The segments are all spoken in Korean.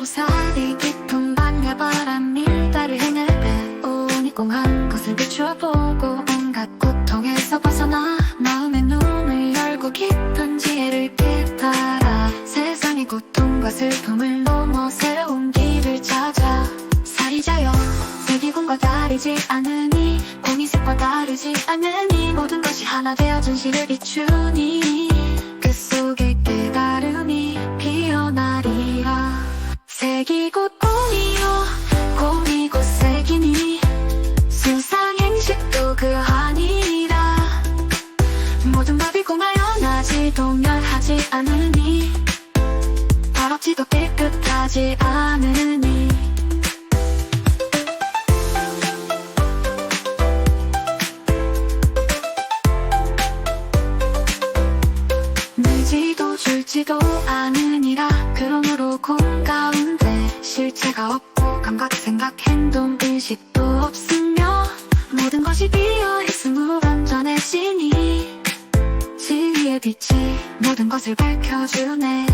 보살이 깊은 밤과 바람이 달을 해낼때 오니공한 것을 비추어보고 온갖 고통에서 벗어나 마음의 눈을 열고 깊은 지혜를 깨달아 세상의 고통과 슬픔을 넘어 새로운 길을 찾아 살이자여 세기공과 다르지 않으니 공이 색과 다르지 않으니 모든 것이 하나 되어 진실을 비추니 곧 꿈이요. 꿈이 곧 색이니. 수상행식도 그 아니라 모든 법이 공하여나지 동멸하지 않으니. 더럽지도 깨끗하지 않으니. 늘지도 줄지도 않으니라. 그러므로 공 가운데 실체가 없고 감각 생각 행동 의식도 없으며 모든 것이 비어있으므로 완전해지니 진리의 빛이 모든 것을 밝혀주네.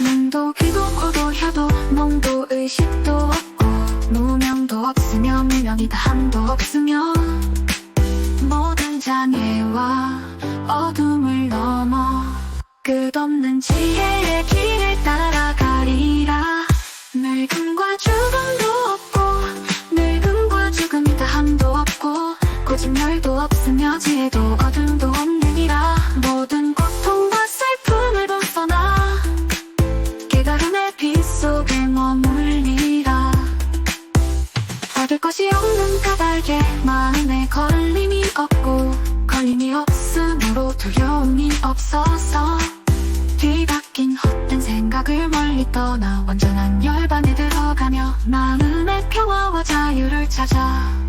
눈도 귀도 코도 혀도 몸도 의식도 없고 무명도 없으며 무명이다 함도 없으며 모든 장애와 어둠을 넘어 끝없는 지혜의 길 없으며 지혜도 어둠도 없느니라. 모든 고통과 슬픔을 벗어나 깨달음의 빛 속에 머물리라. 얻을 것이 없는 까닭에 마음에 걸림이 없고 걸림이 없으므로 두려움이 없어서 뒤바뀐 헛된 생각을 멀리 떠나 완전한 열반에 들어가며 마음의 평화와 자유를 찾아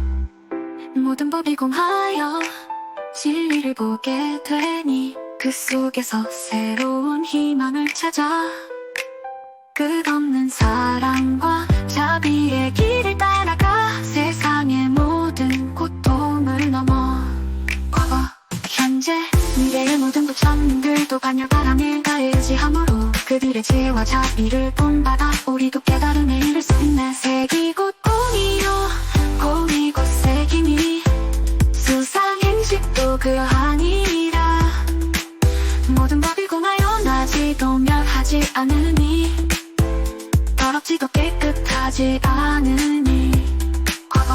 모든 법이 공하여 진리를 보게 되니 그 속에서 새로운 희망을 찾아 끝없는 사랑과 자비의 길을 따라가 세상의 모든 고통을 넘어 과거, 현재, 미래의 모든 부처님들도 반열바람을 다 의지함으로 그들의 지혜와 자비를 본받아 우리도 깨달음에 이를 수 있네 색이 않으니 더럽지도 깨끗하지 않으니 과거,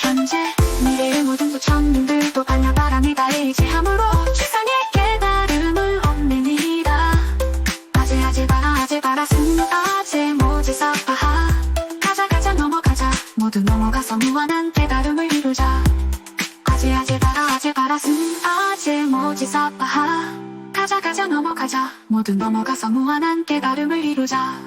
현재, 미래의 모든 부처님들도 반야 바람이 다. 의지함으로 세상에 깨달음을 얻느니라. 아재 아재 바라 아재 바라슴 아재 모지 사파하. 가자 가자 넘어가자. 모두 넘어가서 무한한 깨달음을 이루자. 아재 아재 바라 아재 바라슴 아재 모지 사파하 가자 가자 넘어가자. 모두 넘어가서 무한한 깨달음을 이루자